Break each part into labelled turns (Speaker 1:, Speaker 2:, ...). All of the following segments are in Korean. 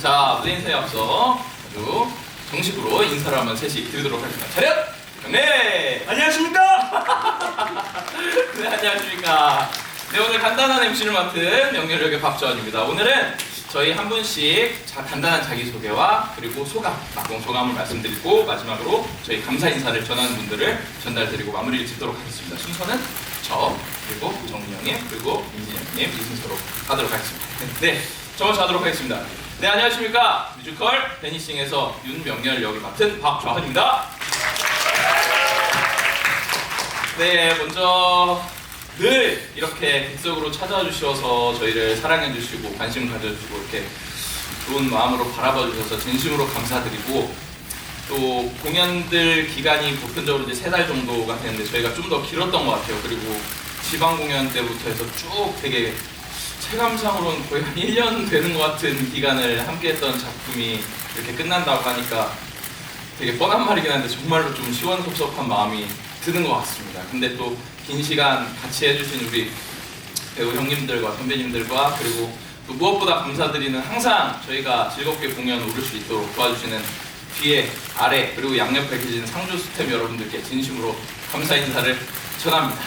Speaker 1: 자, 무대 인사에 앞서 아주 정식으로 인사를 한번 셋이 드리도록 하겠습니다. 차렷! 네!
Speaker 2: 안녕하십니까?
Speaker 1: 네, 안녕하십니까. 네, 오늘 간단한 MC를 맡은 명렬역의 박주환입니다. 오늘은 저희 한 분씩 자, 간단한 자기소개와 그리고 소감, 막공 소감을 말씀드리고 마지막으로 저희 감사 인사를 전하는 분들을 전달드리고 마무리를 짓도록 하겠습니다. 순서는 저, 그리고 정민 형님, 그리고 민진 형님 이 순서로 하도록 하겠습니다. 네, 저 먼저 하도록 하겠습니다. 네, 안녕하십니까. 뮤지컬 베니싱에서 윤명렬 역을 맡은 박주환입니다. 네, 먼저 늘 이렇게 객석으로 찾아와 주셔서 저희를 사랑해 주시고 관심 가져주시고 이렇게 좋은 마음으로 바라봐 주셔서 진심으로 감사드리고 또 공연들 기간이 보편적으로 이제 세 달 정도가 되는데 저희가 좀 더 길었던 것 같아요. 그리고 지방 공연 때부터 해서 쭉 되게 체감상으로는 거의 한 1년 되는 것 같은 기간을 함께 했던 작품이 이렇게 끝난다고 하니까 되게 뻔한 말이긴 한데 정말로 좀 시원섭섭한 마음이 드는 것 같습니다. 근데 또 긴 시간 같이 해주신 우리 배우 형님들과 선배님들과 그리고 또 무엇보다 감사드리는 항상 저희가 즐겁게 공연 오를 수 있도록 도와주시는 뒤에 아래 그리고 양옆에 계신 상주 스태프 여러분들께 진심으로 감사 인사를 전합니다.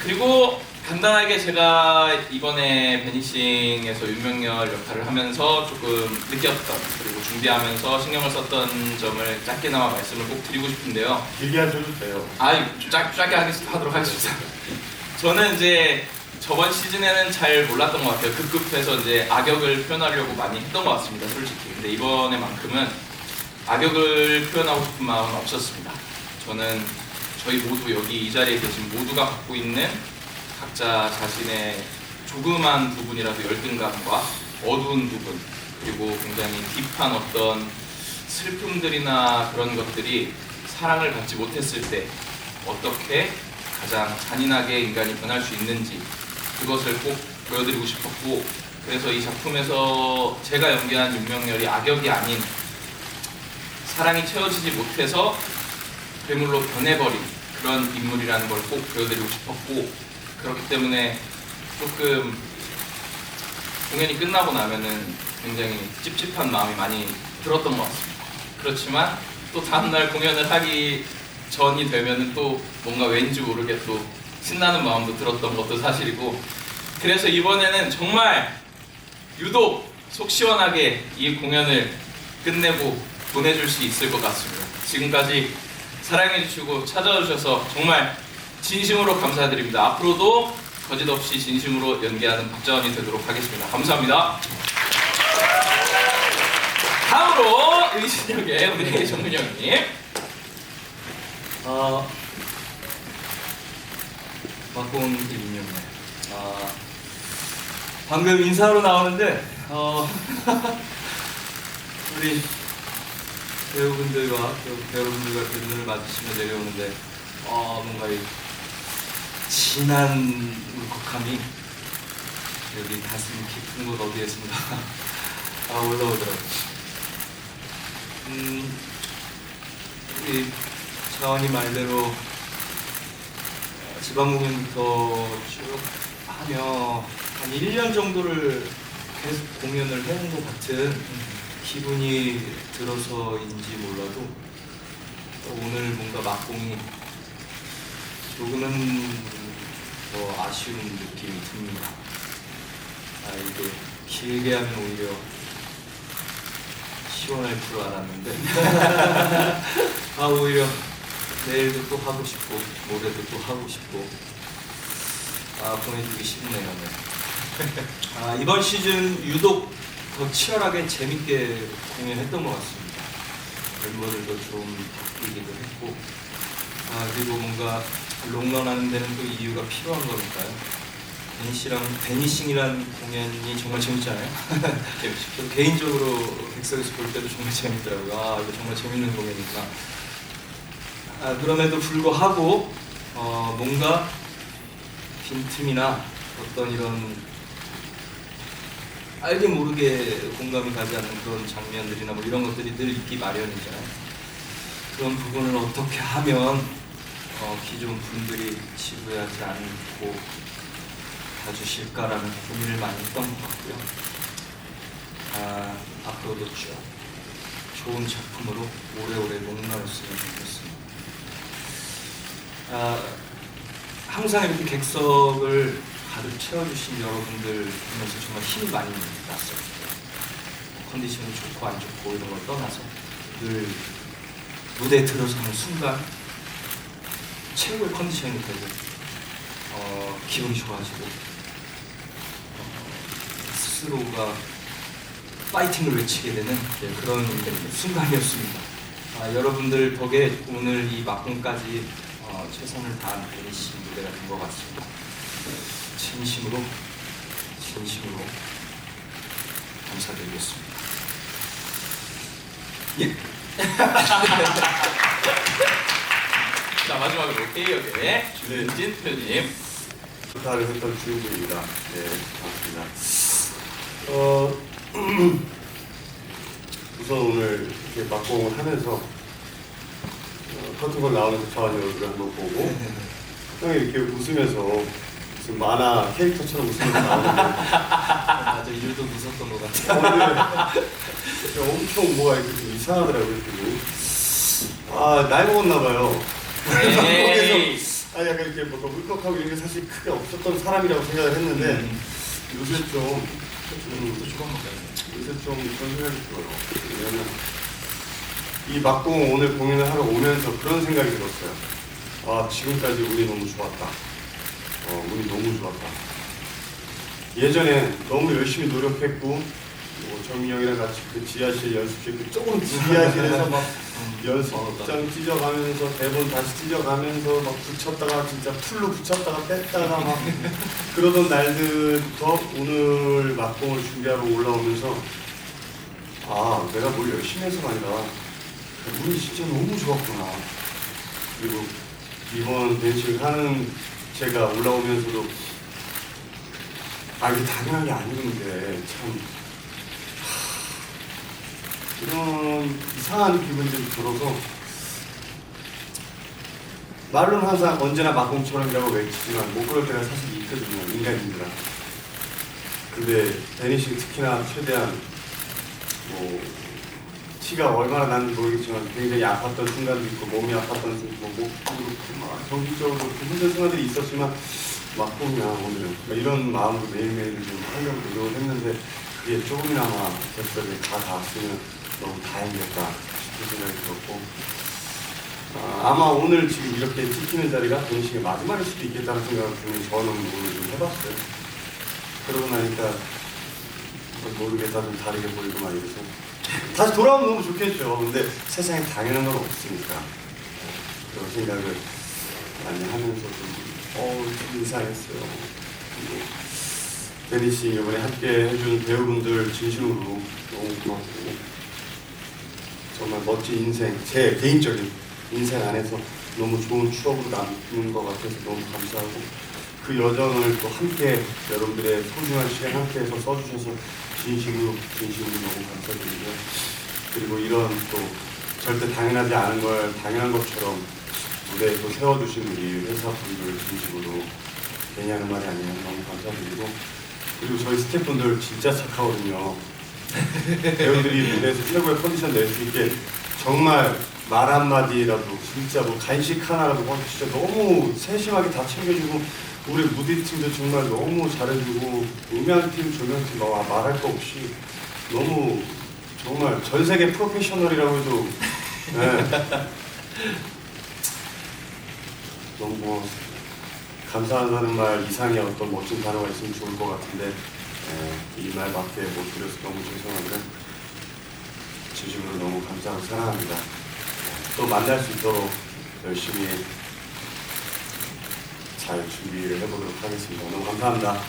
Speaker 1: 그리고 간단하게 제가 이번에 베니싱에서 윤명열 역할을 하면서 조금 느꼈던 그리고 준비하면서 신경을 썼던 점을 짧게나마 말씀을 꼭 드리고 싶은데요.
Speaker 2: 길게 하셔도 돼요.
Speaker 1: 아, 좀 짧, 짧게 하겠, 하도록 하겠습니다. 저는 이제 저번 시즌에는 잘 몰랐던 것 같아요. 급급해서 이제 악역을 표현하려고 많이 했던 것 같습니다, 솔직히. 근데 이번에만큼은 악역을 표현하고 싶은 마음은 없었습니다. 저는 저희 모두 여기 이 자리에 계신 모두가 갖고 있는 각자 자신의 조그만 부분이라도 열등감과 어두운 부분 그리고 굉장히 딥한 어떤 슬픔들이나 그런 것들이 사랑을 받지 못했을 때 어떻게 가장 잔인하게 인간이 변할 수 있는지 그것을 꼭 보여드리고 싶었고 그래서 이 작품에서 제가 연기한 윤명열이 악역이 아닌 사랑이 채워지지 못해서 괴물로 변해버린 그런 인물이라는 걸 꼭 보여드리고 싶었고 그렇기 때문에 조금 공연이 끝나고 나면은 굉장히 찝찝한 마음이 많이 들었던 것 같습니다. 그렇지만 또 다음날 공연을 하기 전이 되면은 또 뭔가 왠지 모르게 또 신나는 마음도 들었던 것도 사실이고 그래서 이번에는 정말 유독 속 시원하게 이 공연을 끝내고 보내줄 수 있을 것 같습니다. 지금까지 사랑해주시고 찾아주셔서 정말 진심으로 감사드립니다. 앞으로도 거짓없이 진심으로 연기하는 박자원이 되도록 하겠습니다. 감사합니다. 다음으로 의신역의 우리 정근 형님.
Speaker 3: 아, 박공 김윤영. 아, 방금 인사로 나오는데, 어, 우리 배우분들과 또 배우분들과 눈을 마주치며 내려오는데, 어, 뭔가 이 진한 울컥함이 여기 가슴 깊은 곳 어디에선가 아, 올라오더라고요. 음, 우리 차원이 말대로 지방 공연부터 쭉 하며 한 1년 정도를 계속 공연을 해온 것 같은 기분이 들어서인지 몰라도 또 오늘 뭔가 막공이 조금은 더 아쉬운 느낌이 듭니다. 아, 이게 길게 하면 오히려 시원할 줄 알았는데 아 오히려 내일도 또 하고 싶고 모레도 또 하고 싶고 아 보내주기 싶네요. 네. 아 이번 시즌 유독 더 치열하게 재밌게 공연했던 것 같습니다. 멤버들도 좀 바뀌기도 했고 아 그리고 뭔가 롱런하는 데는 또 이유가 필요한 거니까요. 베니시랑 베니싱이란 공연이 정말 재밌잖아요. 저 개인적으로 객석에서 볼 때도 정말 재밌더라고요. 아 이거 정말 재밌는 공연이구나. 아, 그럼에도 불구하고 어, 뭔가 빈틈이나 어떤 이런 알게 모르게 공감이 가지 않는 그런 장면들이나 뭐 이런 것들이 늘 있기 마련이잖아요. 그런 부분을 어떻게 하면 어, 기존 분들이 지루하지 않고 봐주실까라는 고민을 많이 했던 것 같고요. 아, 앞으로도 쭉 좋은 작품으로 오래오래 목마였으면 좋겠습니다. 아, 항상 이렇게 객석을 가득 채워주신 여러분들 보면서 정말 힘이 많이 났어요. 컨디션이 좋고 안 좋고 이런 걸 떠나서 늘 무대에 들어서는 순간 최고의 컨디션이 되고 어, 기분이 좋아지고 어, 스스로가 파이팅을 외치게 되는 네, 그런 순간이었습니다. 아, 여러분들 덕에 오늘 이 막공까지 어, 최선을 다한 베니시 무대가 된 것 같습니다. 진심으로 진심으로 감사드리겠습니다. 예.
Speaker 1: 자 마지막으로 K역의 주은진 표님.
Speaker 2: 부탁을 했던 주인공입니다. 네, 반갑습니다. 어, 우선 오늘 이렇게 막공을 하면서 어, 커튼콜 나오는 그 차원 얼굴을 한번 보고 형이 이렇게 웃으면서 무슨 만화 캐릭터처럼 웃으면서 나오는데
Speaker 3: 맞아 일도 무섭던 것 같아요.
Speaker 2: 오늘 진짜 엄청 뭐가 이렇게 좀 이상하더라고요. 그리고 아 나이 먹었나 봐요. 아 약간 이렇게 뭔가 울컥하고 이런 게 사실 크게 없었던 사람이라고 생각을 했는데
Speaker 3: 음.
Speaker 2: 요새 좀 음. 요새 좀 그런 생각이 들어요. 왜냐면 이 막공 오늘 공연을 하러 오면서 그런 생각이 들었어요. 아 지금까지 운이 너무 좋았다. 어 운이 너무 좋았다. 예전에 너무 열심히 노력했고 뭐 정민 형이랑 같이 그 지하실 연습실 그 조금 지하실에서 막 연습장 찢어가면서 대본 다시 찢어가면서 막 붙였다가 진짜 풀로 붙였다가 뺐다가 막 그러던 날들부터 오늘 막공을 준비하러 올라오면서 아 내가 뭘 열심히 해서가 아니라 운이 진짜 너무 좋았구나. 그리고 이번 벤치를 하는 제가 올라오면서도 아 이게 당연한 게 아닌데 참 이런 이상한 기분들이 들어서 말로는 항상 언제나 마공처럼이라고 외치지만 못 그럴 때가 사실 있거든요 인간인들아 근데 데니시 특히나 최대한 뭐 티가 얼마나 나는지 모르겠지만 굉장히 아팠던 순간도 있고 몸이 아팠던 순간 뭐 목도 그렇고 막 정신적으로 힘든 순간들이 있었지만 막공이야 오늘은 막 이런 마음으로 매일매일 좀 하려고 노력을 했는데 그게 조금이나마 객석에 다 닿았으면 너무 다행이었다 싶은 생각이 들었고 아, 아마 오늘 지금 이렇게 찍히는 자리가 본식의 마지막일 수도 있겠다는 생각을 들면 저는 오늘 좀 해봤어요. 그러고 나니까 모르겠다 좀 다르게 보이고 막 이래서 다시 돌아오면 너무 좋겠죠. 근데 세상에 당연한 건 없으니까 그런 생각을 많이 하면서 좀, 어, 좀 이상했어요. 그리고 데니 씨 이번에 함께 해준 배우분들 진심으로 너무 고맙고 정말 멋진 인생, 제 개인적인 인생 안에서 너무 좋은 추억으로 남는 것 같아서 너무 감사하고 그 여정을 또 함께 여러분들의 소중한 시간 함께해서 써주셔서 진심으로 진심으로 너무 감사드리고요. 그리고 이런 또 절대 당연하지 않은 걸 당연한 것처럼 무대에 또 세워주신 우리 회사 분들 진심으로 괜히 하는 말이 아니에요. 너무 감사드리고 그리고 저희 스태프분들 진짜 착하거든요. 배우들이 무대에서 최고의 컨디션 낼 수 있게 정말 말 한마디라도 진짜 뭐 간식 하나라도 막 진짜 너무 세심하게 다 챙겨주고 우리 무대팀도 정말 너무 잘해주고 음향팀, 조명팀 막 말할 거 없이 너무 정말 전 세계 프로페셔널이라고 해도 네. 너무 뭐 감사하다는 말 이상의 어떤 멋진 단어가 있으면 좋을 것 같은데 이 말밖에 못 드려서 너무 죄송하고요. 진심으로 너무 감사하고 사랑합니다. 또 만날 수 있도록 열심히 잘 준비를 해보도록 하겠습니다. 너무 감사합니다.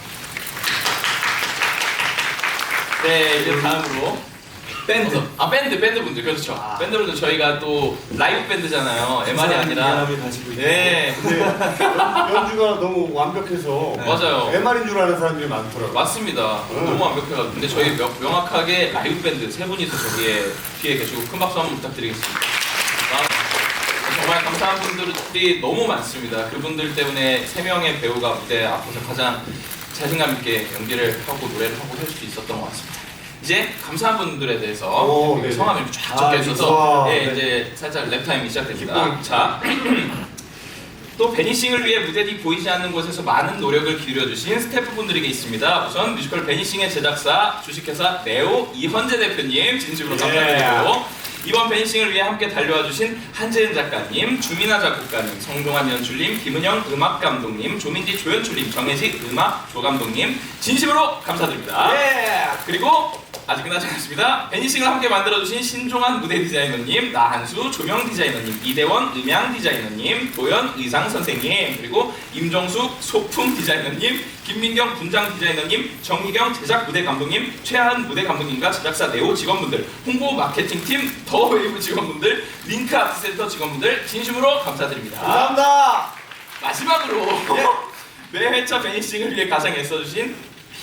Speaker 1: 네 이제 다음으로 밴드. 아 밴드 밴드 분들 그렇죠.
Speaker 3: 아.
Speaker 1: 밴드 분들 저희가 또 라이브 밴드잖아요. MR이 아니라.
Speaker 3: 사람이 가지고 있는
Speaker 1: 네
Speaker 2: 근데 연, 연주가 너무 완벽해서
Speaker 3: 네.
Speaker 1: 맞아요.
Speaker 2: MR인 줄 아는 사람들이 많더라고요.
Speaker 1: 맞습니다.
Speaker 2: 음.
Speaker 1: 너무 완벽해가지고 근데 저희 명, 명확하게 라이브 밴드 세 분이서 저기에 뒤에 계시고 큰 박수 한번 부탁드리겠습니다. 아, 정말 감사한 분들이 너무 많습니다. 그분들 때문에 세 명의 배우가 무대 앞에서 가장 자신감 있게 연기를 하고 노래를 하고 할 수 있었던 것 같습니다. 이제 감사한 분들에 대해서
Speaker 2: 오, 네네.
Speaker 1: 성함이 이렇게 쫙
Speaker 2: 아,
Speaker 1: 적혀 있어서
Speaker 2: 이거,
Speaker 1: 네,
Speaker 2: 네.
Speaker 1: 이제 살짝 랩타임이 시작됩니다.
Speaker 2: 기쁨.
Speaker 1: 자. 또 베니싱을 위해 무대 뒤 보이지 않는 곳에서 많은 노력을 기울여주신 스태프분들에게 있습니다. 우선 뮤지컬 베니싱의 제작사 주식회사 네오 이현재 대표님 진심으로
Speaker 2: 예.
Speaker 1: 감사드리고 이번 베니싱을 위해 함께 달려와 주신 한재은 작가님, 주민아 작곡가님, 성동환 연출님, 김은영 음악 감독님, 조민지 조연출님, 정혜지 음악 조감독님 진심으로 감사드립니다.
Speaker 2: 예!
Speaker 1: 그리고 아직 끝나지 않았습니다. 베니싱을 함께 만들어주신 신종환 무대 디자이너님, 나한수 조명 디자이너님, 이대원 음향 디자이너님, 도연 의상 선생님, 그리고 임정숙 소품 디자이너님, 김민경 분장 디자이너님, 정희경 제작 무대 감독님, 최하은 무대 감독님과 제작사 네오 직원분들, 홍보 마케팅팀 더 웨이브 직원분들, 링크 아트센터 직원분들 진심으로 감사드립니다.
Speaker 2: 감사합니다!
Speaker 1: 마지막으로 매 회차 베니싱을 위해 가장 애써주신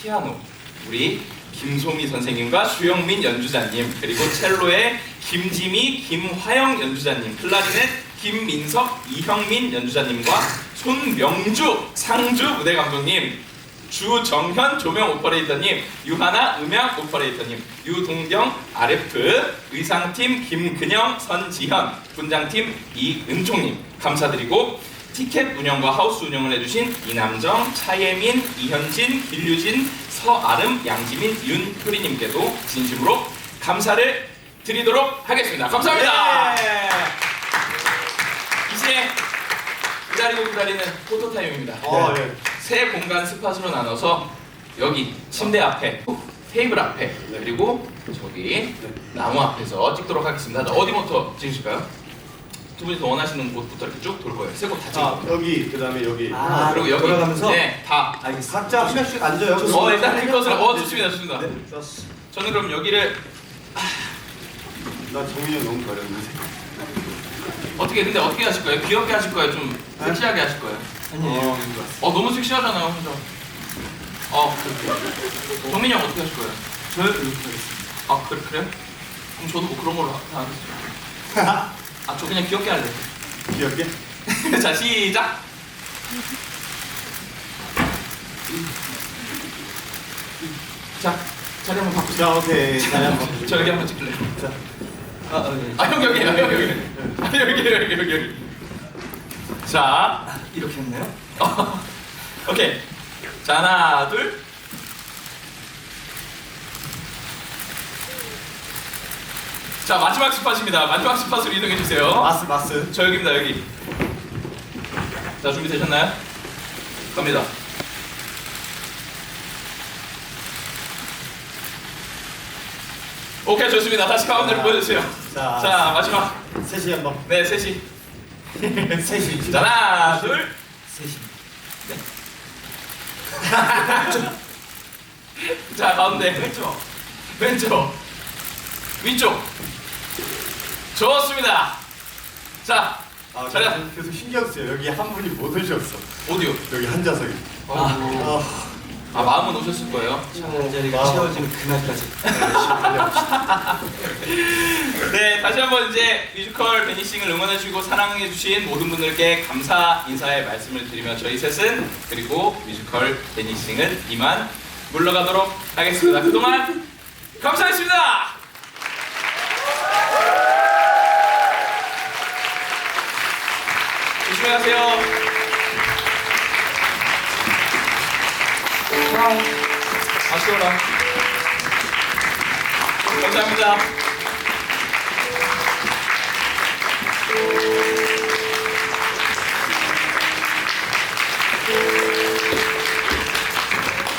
Speaker 1: 피아노 우리 김소미 선생님과 주영민 연주자님 그리고 첼로의 김지미 김화영 연주자님 클라리넷 김민석 이형민 연주자님과 손명주 상주 무대 감독님 주정현 조명 오퍼레이터님, 유하나 음향 오퍼레이터님, 유동경 RF, 의상팀 김근영, 선지현, 분장팀 이은총님. 감사드리고 티켓 운영과 하우스 운영을 해주신 이남정, 차예민, 이현진, 김유진, 서아름, 양지민, 윤효리님께도 진심으로 감사를 드리도록 하겠습니다. 감사합니다.
Speaker 2: 예!
Speaker 1: 이제 기다리고 기다리는 포토 타임입니다.
Speaker 2: 어, 예.
Speaker 1: 세 공간 스팟으로 나눠서 여기 침대 앞에 테이블 앞에 그리고 저기 나무 앞에서 찍도록 하겠습니다. 자, 어디부터 찍으실까요? 두 분이 더 원하시는 곳부터 이렇게 쭉 돌 거예요. 세곳다 찍을
Speaker 2: 아. 여기, 그 다음에 여기.
Speaker 3: 아,
Speaker 1: 그리고 여기
Speaker 3: 돌아가면서?
Speaker 1: 네, 다.
Speaker 3: 알겠습니다.
Speaker 2: 각자 한 명씩 앉아요.
Speaker 1: 어, 일단 그 것을 어 좋습니다, 좋습니다.
Speaker 2: 네, 좋았어.
Speaker 1: 저는 그럼 여기를
Speaker 2: 나 정민이 형 너무 가렸는데.
Speaker 1: 어떻게 근데 어떻게 하실 거예요? 귀엽게 하실 거예요? 좀 섹시하게 하실 거예요?
Speaker 3: 아니에요.
Speaker 2: 어.
Speaker 1: 어 너무 섹시하잖아요, 혼자. 어 그렇게. 정민이 형 어떻게 하실 거예요?
Speaker 3: 저요? 이렇게 하겠습니다.
Speaker 1: 아 그래 그래? 그럼 저도 뭐 그런 걸로 하- 하겠습니다. 아 저 그냥 귀엽게 할래.
Speaker 2: 귀엽게?
Speaker 1: 자 시작. 자 자리 한번 바꾸자.
Speaker 2: 자, 오케이. 자리 한번.
Speaker 1: 저 여기 한번 찍을래요.
Speaker 2: 자,
Speaker 3: 아, 아, 네.
Speaker 1: 아형 여기 형 여기 여기 아 여기 여기 여기 여기. 자
Speaker 3: 이렇게 했나요?
Speaker 1: 어, 오케이. 자 하나 둘. 자 마지막 스팟입니다. 마지막 스팟으로 이동해 주세요.
Speaker 2: 마스, 마스.
Speaker 1: 저 여기입니다 여기. 자 준비 되셨나요? 갑니다. 오케이 좋습니다. 다시 가운데로 보여주세요.
Speaker 2: 자,
Speaker 1: 자 마지막
Speaker 2: 셋이 한 번.
Speaker 1: 네 셋이.
Speaker 2: 셋이.
Speaker 1: 자 하나 둘.
Speaker 3: 셋이.
Speaker 1: 자 가운데 왼쪽 왼쪽 위쪽 좋습니다. 자
Speaker 2: 아,
Speaker 1: 자리
Speaker 2: 자, 계속 신경 쓰여. 여기 한 분이 못 오셨어.
Speaker 1: 오디오.
Speaker 2: 여기 한 좌석이.
Speaker 3: 아,
Speaker 2: 아,
Speaker 1: 아 마음은 오셨을 거예요.
Speaker 3: 이 자리가
Speaker 2: 아.
Speaker 3: 채워지는 그날까지.
Speaker 1: 네, 다시 한번 이제 뮤지컬 베니싱을 응원해주시고 사랑해주신 모든 분들께 감사 인사의 말씀을 드리며 저희 셋은 그리고 뮤지컬 베니싱은 이만 물러가도록 하겠습니다. 그동안 감사했습니다. 아쉬워라. 감사합니다.